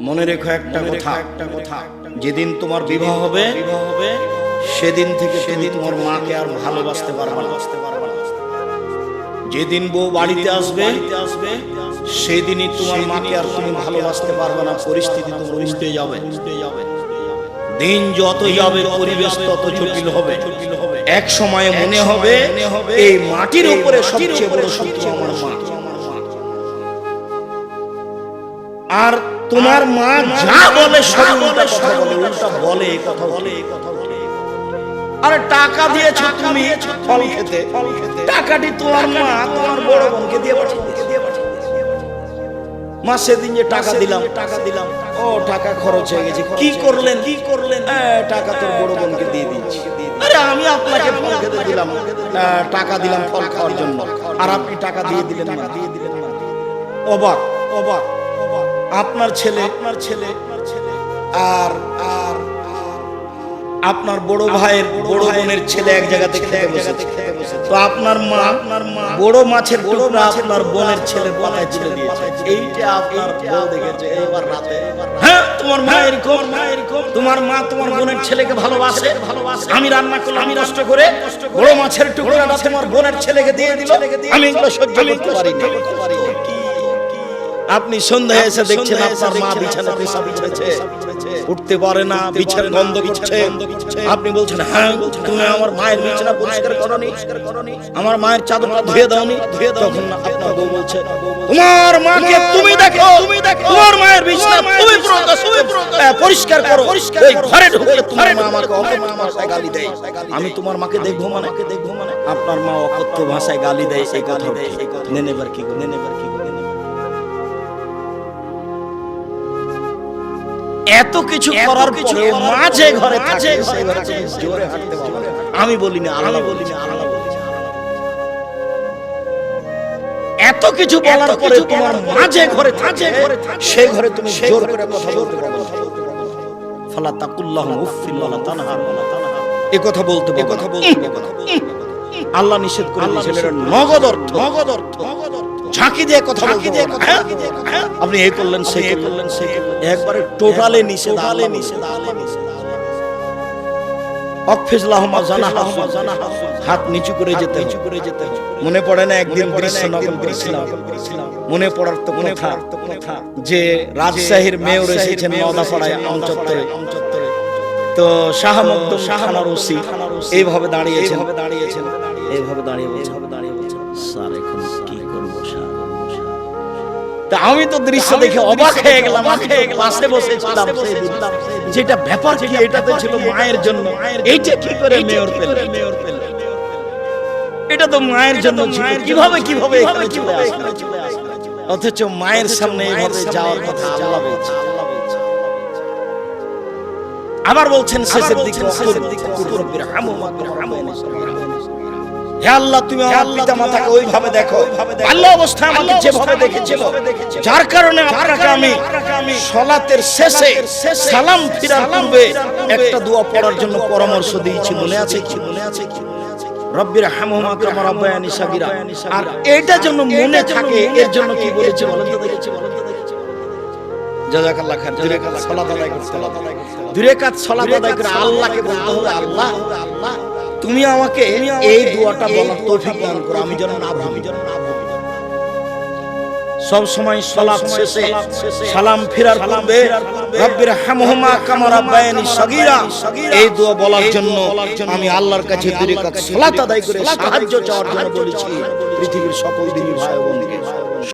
মনে রেখো একটা কথা। একটা কথা। যেদিন তোমার বিবাহ হবে বিবাহ হবে সেদিন থেকে সেদিন তোমার মাকে আর ভালোবাসতে পারবে না। যেদিন বউ বাড়িতে আসবে আসবে সেদিনই তোমার মাকে আর তুমি ভালোবাসতে পারবে না। পরিস্থিতি তোমার উল্টে যাবে। দিন যত যাবে পরিবেশ তত জটিল হবে। এক সময়ে মনে হবে এই মাটির উপরে সবচেয়ে বড় শত্রু আমার মা। আর তোমার মা যা বলে সব কথা বলে উল্টা বলে কথা বলে কথা বলে। আরে টাকা দিয়েছ তুমি ফল খেতে। টাকাটি তোমার মা তোমার বড় বোনকে দিয়ে পাঠিয়েছে মা সেদিন যে টাকা দিলাম টাকা দিলাম ও টাকা খরচ হয়ে গেছে। কি করলেন? কি করলেন? টাকা তোর বড় বোনকে দিয়ে দিয়েছি। আরে আমি আপনাকে ফল খেতে দিলাম। টাকা দিলাম ফল খাওয়ার জন্য। আর আপনি টাকা দিয়ে দিলেন না। দিয়ে দিলেন না। অবাক অবাক অবাক। আপনার ছেলে আপনার ছেলে আর আর আপনার বড় ভাইয়ের বড় বোনের ছেলে এক খেতে বসেছে। তো আপনার মা আপনার মা বড় মাছের টুকরা আপনার বোনের ছেলে পাতায় তুলে দিয়েছে। এইটা আপনার বউ দেখেছে। এইবার রাতে। হ্যাঁ তোমার মা এরকম। মা এরকম। তোমার মা তোমার বোনের ছেলেকে ভালোবাসে। ভালোবাসে। আমি রান্না করলাম আমি নষ্ট করে বড় মাছের টুকরাটা তোমার বোনের ছেলেকে দিয়ে দিল। আমি এগুলো সহ্য করতে পারি না। আপনি সন্ধ্যা এসে দেখছেন আপনার মা বিছানা পেশা বিছেছে উঠতে পারে না বিছানা গন্ধ করছে। আপনি বলছেন হ্যাঁ তুমি আমার মায়ের বিছানা পরিষ্কার করনি। আমার মায়ের চাদরটা ধুয়ে দাওনি। ধুয়ে তখন আপনার বউ বলছে তোমার মাকে তুমি দেখো তুমি দেখো। তোমার মায়ের বিছানা তুমি পরিষ্কার করো। এই ঘরে ঢুকলে তোমার মা আমাকে অকথ্য ভাষায় গালি দেয়। আমি তোমার মাকে দেখব মানে। দেখব মানে। আপনার মা অকথ্য ভাষায় গালি দেয় সেই কথা নেনেবার কি নেনেবার কি এত কিছু করার কিছু মাঝে ঘরে ঘরে জোরে হাঁটতে আমি বলি না আল্লাহ বলি না বলি না। এত কিছু বলার পরে তোমার মাঝে ঘরে থাকে সেই ঘরে তুমি জোর করে কথা বলতে পারবে না। ফালা তাকুল্লাহ উফিল ওয়ালা তানহার ওয়ালা তানহার এ কথা বলতে এ কথা বলতে কথা বলতে আল্লাহ নিষেধ করে দিয়েছেন এটা নগদ অর্থ। নগদ অর্থ। ঝাঁকি দিয়ে কথা বলতে পারবে না। হ্যাঁ? আপনি এই করলেন করলেন। একবারে টোটালে জানাহা। জানাহা। হাত নিচু করে যেতে নিচু করে যেতে মনে পড়ে না একদিন কৃষ্ণনগর করেছিলাম। মনে পড়ার তো মনে পড়ার তো কথা। যে রাজশাহীর মেয়র এসেছেন আমচত্বরে। তো শাহমুক্ত শাহানার ওসি এইভাবে দাঁড়িয়েছেন। দাঁড়িয়েছেন। এইভাবে দাঁড়িয়ে বলছেন। দাঁড়িয়ে স্যার এখন কি করব স্যার তা আমি তো দৃশ্য দেখে অবাক হয়ে গেলাম আমি তো পাশে বসেছিলাম সেদিন। যেটা ব্যাপার কি এটাতে ছিল মায়ের জন্য এইটা কি করে মেয়র পেল মেয়র পেল এটা তো মায়ের জন্য কীভাবে কীভাবে অথচ মায়ের সামনে এইভাবে যাওয়ার কথা আল্লাহ বলছে আবার বলছেন শেষের দিকে হে আল্লাহ তুমি আমার পিতা মাতাকে ওইভাবে দেখো। আল্লাহ অবস্থায় আমাকে যেভাবে দেখেছিল যার কারণে আপনাকে আমি সলাতের শেষে সালাম ফিরার পূর্বে একটা দোয়া পড়ার জন্য পরামর্শ দিয়েছি মনে আছে কি? মনে আছে কি? রব্বির হামহুমা কামা রাব্বায়ানি সগীরা। আর এটা জন্য মনে থাকে এর জন্য কি বলেছে বলেন তো দেখেছি বলেন তো দেখেছি জাজাকাল্লাহ খান দুই রাকাত সালাত আদায় করতে দুই রাকাত সালাত আদায় করে আল্লাহকে বলতে হবে আল্লাহ। আল্লাহ। তুমি আমাকে এই দোয়াটা বলার তৌফিক দান করো আমি যেন না ভাবি যেন না সব সময় সালাত শেষে সালাম ফিরার পূর্বে রব্বির হামহুমা কামা রাব্বায়ানি সগীরা। এই দোয়া বলার জন্য আমি আল্লাহর কাছে দুই রাকাত সালাত আদায় করে সাহায্য চাওয়ার জন্য বলেছি। পৃথিবীর সকল দিনী ভাই বোনকে